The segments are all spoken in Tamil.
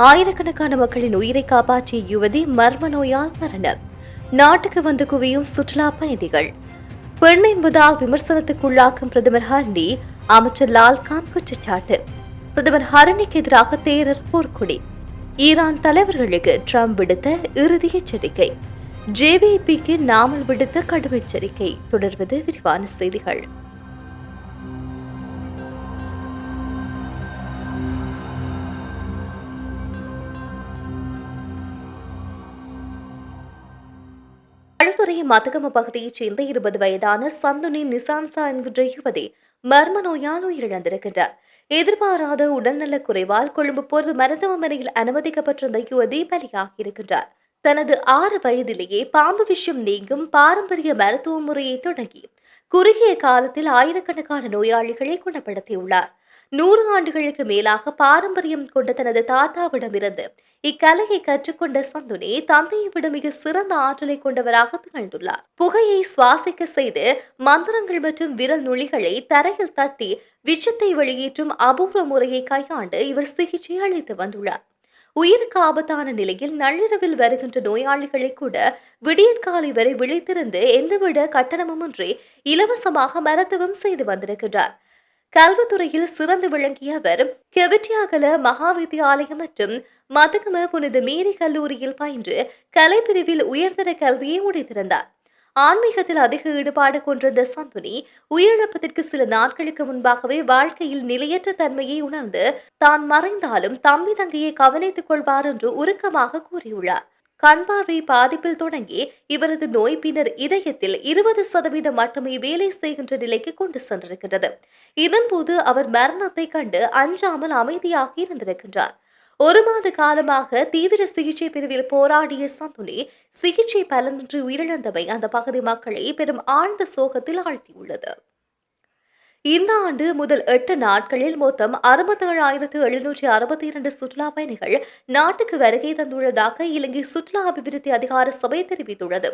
ஆயிரக்கணக்கான மக்களின் உயிரை காப்பாற்றிய யுவதி மர்ம நோயால் மரணம். நாட்டுக்கு வந்து குவியும் சுற்றுலா பயணிகள். பெண் என்பதால் விமர்சனத்துக்குள்ளாக்கும் பிரதமர் ஹரணி அமைச்சர் லால்காந்த் குற்றச்சாட்டு. பிரதமர் ஹரணிக்கு எதிராக தேரர் போர்க்கொடி. ஈரான் தலைவர்களுக்கு ட்ரம்ப் விடுத்த இறுதி எச்சரிக்கை. ஜேவிபிக்கு நாமல் விடுத்த கடும் எச்சரிக்கை. தொடர்வது விரிவான செய்திகள். மதுரை மதகம பகுதியைச் சேர்ந்த இருபது வயதான சந்துனி நிசான்சா என்கின்ற யுவதி மர்ம நோயால் உயிரிழந்திருக்கின்றார். எதிர்பாராத உடல்நலக் குறைவால் கொழும்பு பொது மருத்துவமனையில் அனுமதிக்கப்பட்டிருந்த யுவதி பலியாகியிருக்கின்றார். தனது ஆறு வயதிலேயே பாம்பு விஷயம் நீங்கும் பாரம்பரிய மருத்துவ முறையை தொடங்கி குறுகிய காலத்தில் ஆயிரக்கணக்கான நோயாளிகளை குணப்படுத்தியுள்ளார். நூறு ஆண்டுகளுக்கு மேலாக பாரம்பரியம் கொண்ட தனது தாத்தாவிடமிருந்து இக்கலையை கற்றுக்கொண்ட சந்துனி தந்தையை விட மிக சிறந்த ஆற்றலை கொண்டவராக திகழ்ந்துள்ளார். புகையை சுவாசிக்க செய்து மந்திரங்கள் மற்றும் விரல் நுழிகளை தரையில் தட்டி விஷத்தை வெளியேற்றும் அபூர்வ முறையை கையாண்டு இவர் சிகிச்சை அளித்து வந்துள்ளார். உயிருக்கு ஆபத்தான நிலையில் நள்ளிரவில் வருகின்ற நோயாளிகளை கூட விடியற்காலை வரை விழித்திருந்து எந்தவித கட்டணமுமின்றி இலவசமாக மருத்துவம் செய்து வந்திருக்கிறார் கல்வித்துறையில் சிறந்து விளங்கிய அவர் கெவிட்டியாகல மகாவித்தியாலயம் மற்றும் மதகம புனித மேரி கல்லூரியில் பயின்று கலைப்பிரிவில் உயர்தர கல்வியை முடித்திருந்தார். ஆன்மீகத்தில் அதிக ஈடுபாடு கொண்டிருந்த சந்துனி உயிரிழப்பதற்கு சில நாட்களுக்கு முன்பாகவே வாழ்க்கையில் நிலையற்ற தன்மையை உணர்ந்து தான் மறைந்தாலும் தம்பி தங்கையை கவனித்துக் கொள்வார் என்று உருக்கமாக கூறியுள்ளார். கண் பார்வை பாதிப்பில் தொடங்கி இவரது நோய் பின்னர் இதயத்தில் இருபது சதவீதம் மட்டுமே வேலை செய்கின்ற நிலைக்கு கொண்டு சென்றிருக்கின்றது. இதன்போது அவர் மரணத்தை கண்டு அஞ்சாமல் அமைதியாக இருந்திருக்கின்றார். ஒரு மாத காலமாக தீவிர சிகிச்சை பிரிவில் போராடிய சந்துனி சிகிச்சை பலனின்றி உயிரிழந்தவை அந்த பகுதி மக்களை பெரும் ஆழ்ந்த சோகத்தில் ஆழ்த்தியுள்ளது. இந்த ஆண்டு முதல் எட்டு நாட்களில் மொத்தம் அறுபத்தேழாயிரத்து எழுநூற்றி அறுபத்தி இரண்டு சுற்றுலா பயணிகள் நாட்டுக்கு வருகை தந்துள்ளதாக இலங்கை சுற்றுலா அபிவிருத்தி அதிகார சபை தெரிவித்துள்ளது.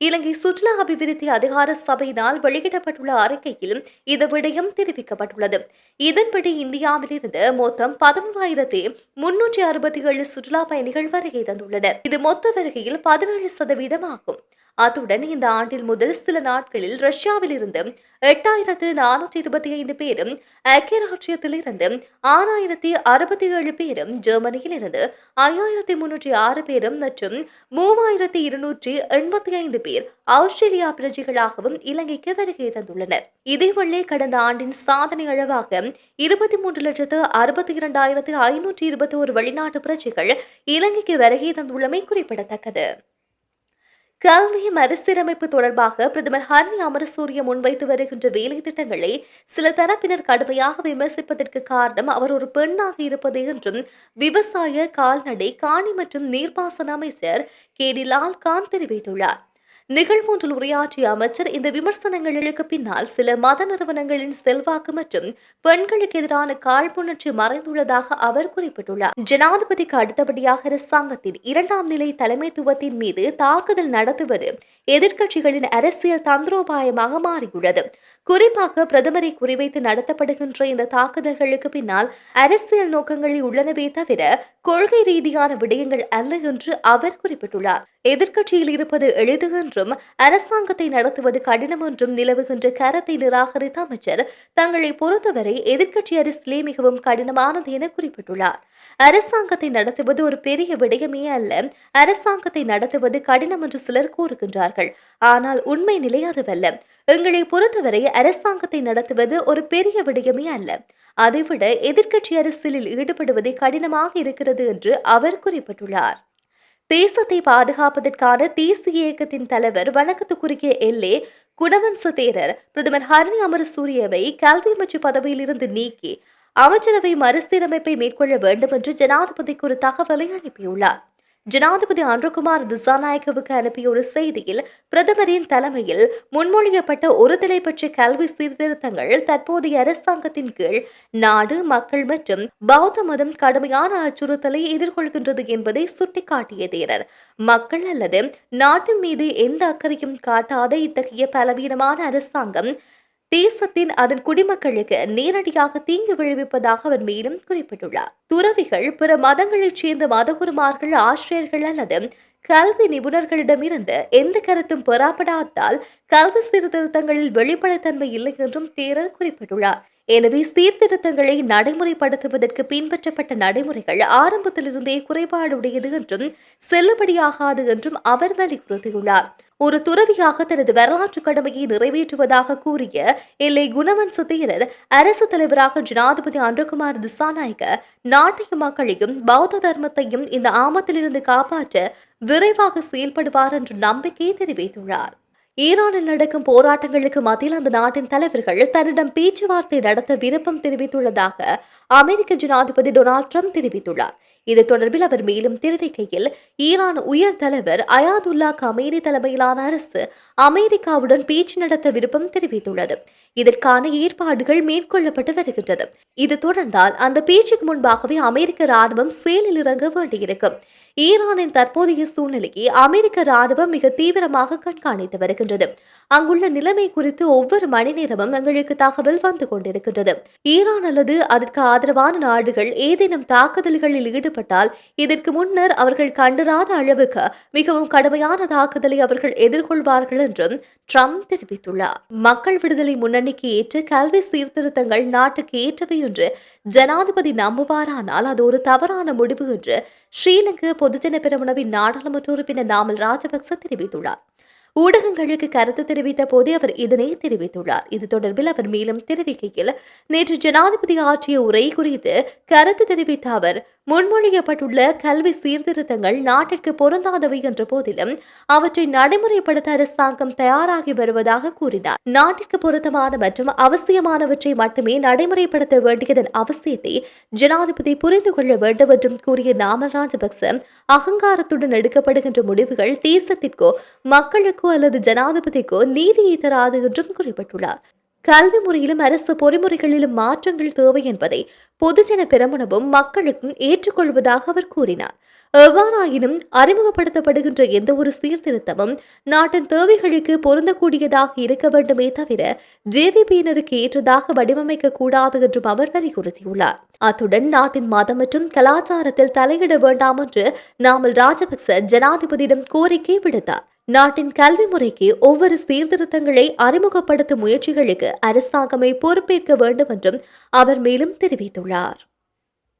இலங்கை சுற்றுலா அபிவிருத்தி அதிகார சபையினால் வெளியிடப்பட்டுள்ள அறிக்கையில் இந்த விடயம் தெரிவிக்கப்பட்டுள்ளது. இதன்படி இந்தியாவிலிருந்து மொத்தம் பதினோராயிரத்தி முன்னூற்றி அறுபத்தி ஏழு சுற்றுலா பயணிகள் வருகை தந்துள்ளனர். இது மொத்த வருகையில் பதினேழு சதவீதம் ஆகும் அத்துடன் இந்த ஆண்டில் முதல் சில நாட்களில் ரஷ்யாவிலிருந்து எட்டாயிரத்து நானூற்றி இருபத்தி ஐந்து பேரும் ஐக்கிய ராஜ்யத்திலிருந்து ஆறாயிரத்தி அறுபத்தி ஏழு பேரும் ஜெர்மனியிலிருந்து ஐயாயிரத்தி முன்னூற்றி ஆறு பேரும் மற்றும் மூவாயிரத்தி இருநூற்றி எண்பத்தி ஐந்து பேர் ஆஸ்திரேலியா பிரஜைகளாகவும் இலங்கைக்கு வருகை தந்துள்ளனர். இதேவேளை கடந்த ஆண்டின் சாதனை அளவாக இருபத்தி மூன்று லட்சத்து அறுபத்தி இரண்டாயிரத்து ஐநூற்றி இருபத்தி ஒரு வெளிநாட்டு பிரஜைகள் இலங்கைக்கு வருகை தந்துள்ளமை குறிப்பிடத்தக்கது. கல்வி மறுசீரமைப்பு தொடர்பாக பிரதமர் ஹரணி அமரசூரிய முன்வைத்து வருகின்ற வேலை திட்டங்களை சில தரப்பினர் கடுமையாக விமர்சிப்பதற்கு காரணம் அவர் ஒரு பெண்ணாக இருப்பது என்றும் விவசாய கால்நடை காணி மற்றும் நீர்ப்பாசன அமைச்சர் கே டி லால்காந்த் தெரிவித்துள்ளார். நிகழ்வொன்றில் உரையாற்றிய அமைச்சர் இந்த விமர்சனங்களுக்கு பின்னால் சில மத நிறுவனங்களின் செல்வாக்கு மற்றும் பெண்களுக்கு எதிரான காழ்ப்புணர்ச்சி மறைந்துள்ளதாக அவர் குறிப்பிட்டுள்ளார். ஜனாதிபதிக்கு அடுத்தபடியாக அரசாங்கத்தின் இரண்டாம் நிலை தலைமைத்துவத்தின் மீது தாக்குதல் நடத்துவது எதிர்க்கட்சிகளின் அரசியல் தந்திரோபாயமாக மாறியுள்ளது. குறிப்பாக பிரதமரை குறிவைத்து நடத்தப்படுகின்ற இந்த தாக்குதல்களுக்கு பின்னால் அரசியல் நோக்கங்களில் உள்ளனவே தவிர கொள்கை ரீதியான விடயங்கள் அல்ல என்று அவர் குறிப்பிட்டுள்ளார். எதிர்க்கட்சியில் இருப்பது எளிது என்றும் அரசாங்கத்தை நடத்துவது கடினம் என்றும் நிலவுகின்ற கரத்தை நிராகரித்த அமைச்சர் தங்களை பொறுத்தவரை எதிர்க்கட்சி அரசியலே மிகவும் கடினமானது என குறிப்பிட்டுள்ளார். அரசாங்கத்தை நடத்துவது ஒரு பெரிய விடயமே அல்ல அரசாங்கத்தை நடத்துவது கடினம் என்று சிலர் கூறுகின்றார்கள். ஆனால் உண்மை நிலை அதுவல்ல எங்களை பொறுத்தவரை அரசாங்கத்தை நடத்துவது ஒரு பெரிய விடயமே அல்ல. அதைவிட எதிர்க்கட்சி அரசியலில் ஈடுபடுவதே கடினமாக இருக்கிறது என்று அவர் குறிப்பிட்டுள்ளார். தேசத்தை பாதுகாப்பதற்கான தேசிய இயக்கத்தின் தலைவர் வணக்கத்துக்குரிய எல்லே குணவன்ச தேரர் பிரதமர் ஹரணி அமரசூரியவை கல்வி அமைச்சு பதவியிலிருந்து நீக்கி அமைச்சரவை மறுசீரமைப்பை மேற்கொள்ள வேண்டும் என்று ஜனாதிபதிக்கு ஒரு தகவலை அனுப்பியுள்ளார். ஜனாதிபதி அன்ருகுமார் திசாநாயக்கவுக்கு அனுப்பிய ஒரு செய்தியில் பிரதமரின் தலைமையில் முன்மொழியப்பட்ட ஒருதலை பற்றிய கல்வி சீர்திருத்தங்கள் தற்போதைய அரசாங்கத்தின் கீழ் நாடு மக்கள் மற்றும் பௌத்த மதம் கடுமையான அச்சுறுத்தலை எதிர்கொள்கின்றது என்பதை சுட்டிக்காட்டிய தேரர். மக்கள் அல்லது நாட்டின் மீது எந்த அக்கறையும் காட்டாத இத்தகைய பலவீனமான அரசாங்கம் தேசத்தின் அதன் குடிமக்களுக்கு நேரடியாக தீங்கு விளைவிப்பதாக அவர் மேலும் குறிப்பிட்டுள்ளார். துறவிகள் பிற மதங்களைச் சேர்ந்த மதகுருமார்கள் ஆசிரியர்கள் அல்லது கல்வி நிபுணர்களிடமிருந்து எந்த கருத்தும் பெறப்படாததால் கல்வி சீர்திருத்தங்களில் வெளிப்படைத்தன்மை இல்லை என்றும் தேரர் குறிப்பிட்டுள்ளார். எனவே சீர்திருத்தங்களை நடைமுறைப்படுத்துவதற்கு பின்பற்றப்பட்ட நடைமுறைகள் ஆரம்பத்திலிருந்தே குறைபாடுடையது என்றும் செல்லுபடியாகாது என்றும் அவர் வலியுறுத்தியுள்ளார். ஒரு துறவியாக தனது வரலாற்று கடமையை நிறைவேற்றுவதாக கூறிய எல்லை குணவன் தேரர் அரசு தலைவராக ஜனாதிபதி அன்றகுமார் திசாநாயக்க நாட்டிய மக்களையும் பௌத்த தர்மத்தையும் இந்த ஆமத்திலிருந்து காப்பாற்ற விரைவாக செயல்படுவார் என்று நம்பிக்கை தெரிவித்துள்ளார். ஈரானில் நடக்கும் போராட்டங்களுக்கு மத்தியில் அந்த நாட்டின் தலைவர்கள் தன்னிடம் பேச்சுவார்த்தை நடத்த விருப்பம் தெரிவித்துள்ளதாக அமெரிக்க ஜனாதிபதி டொனால்ட் ட்ரம்ப் தெரிவித்துள்ளார். இது தொடர்பில் அவர் மேலும் தெரிவிக்கையில் ஈரான் உயர் தலைவர் அயாதுல்லா கமேனி தலைமையிலான அரசு அமெரிக்காவுடன் பேச்சு நடத்த விருப்பம் தெரிவித்துள்ளது. இதற்கான ஏற்பாடுகள் மேற்கொள்ளப்பட்டு வருகின்றது. இது தொடர்ந்தால் அந்த பேச்சுக்கு முன்பாகவே அமெரிக்க ராணுவம் செயலில் இறங்க வேண்டியிருக்கும் ஈரானின் தற்போதைய சூழ்நிலையை அமெரிக்க ராணுவம் மிக தீவிரமாக கண்காணித்து வருகின்றது. அங்குள்ள நிலைமை குறித்து ஒவ்வொரு மணி நேரமும் எங்களுக்கு தகவல் வந்து கொண்டிருக்கின்றது. ஈரான் அல்லது அதற்கு ஆதரவான நாடுகள் ஏதேனும் தாக்குதல்களில் ஈடுபட்டால் இதற்கு முன்னர் அவர்கள் கண்டராத அளவுக்கு மிகவும் கடுமையான தாக்குதலை அவர்கள் எதிர்கொள்வார்கள் என்றும் ட்ரம்ப் தெரிவித்துள்ளார். மக்கள் விடுதலை முன்னணி முன்னணிக்கு ஏற்று கல்வி சீர்திருத்தங்கள் நாட்டுக்கு ஏற்றவை என்று ஜனாதிபதி நம்புவாரானால் அது ஒரு தவறான முடிவு என்று ஸ்ரீலங்கா பொதுஜன பெருமனவின் நாடாளுமன்ற உறுப்பினர் நாமல் ராஜபக்ச தெரிவித்துள்ளார். ஊடகங்களுக்கு கருத்து தெரிவித்த போதே அவர் இதனை தெரிவித்துள்ளார். இது தொடர்பில் அவர் மேலும் தெரிவிக்கையில் நேற்று ஜனாதிபதி ஆற்றிய உரை குறித்து கருத்து தெரிவித்த அவர் முன்மொழியப்பட்டுள்ள கல்வி சீர்திருத்தங்கள் நாட்டிற்கு பொருந்தாதவை என்ற போதிலும் அவற்றை நடைமுறைப்படுத்த அரசாங்கம் தயாராகி வருவதாக கூறினார். நாட்டிற்கு பொருத்தமான மற்றும் அவசியமானவற்றை மட்டுமே நடைமுறைப்படுத்த வேண்டியதன் அவசியத்தை ஜனாதிபதி புரிந்து கொள்ள வேண்டும் என்றும் கூறிய நாமல் ராஜபக்ச அகங்காரத்துடன் எடுக்கப்படுகின்ற முடிவுகள் தேசத்திற்கோ மக்களுக்கோ அல்லது ஜனாதிபதிக்கோ நீதியை தராது என்றும் குறிப்பிட்டுள்ளார். கல்வி முறையிலும் அரசு பொறிமுறைகளிலும் மாற்றங்கள் தேவை என்பதை பொதுஜன பெருமனவும் மக்களுக்கும் ஏற்றுக்கொள்வதாக அவர் கூறினார். எவ்வாறாயினும் அறிமுகப்படுத்தப்படுகின்ற எந்த ஒரு சீர்திருத்தமும் நாட்டின் தேவைகளுக்கு பொருந்தக்கூடியதாக இருக்க வேண்டுமே தவிர ஜேவிபியினருக்கு ஏற்றதாக வடிவமைக்க கூடாது என்றும் அவர் வலியுறுத்தியுள்ளார். அத்துடன் நாட்டின் மதம் மற்றும் கலாச்சாரத்தில் தலையிட வேண்டாம் என்று நாமல் ராஜபக்ச ஜனாதிபதியிடம் கோரிக்கை விடுத்தார். நாட்டின் கல்வி முறைக்கு ஒவ்வொரு சீர்திருத்தங்களை அறிமுகப்படுத்தும் முயற்சிகளுக்கு அரசாங்கமே பொறுப்பேற்க வேண்டும் என்றும் அவர் மேலும் தெரிவித்துள்ளார்.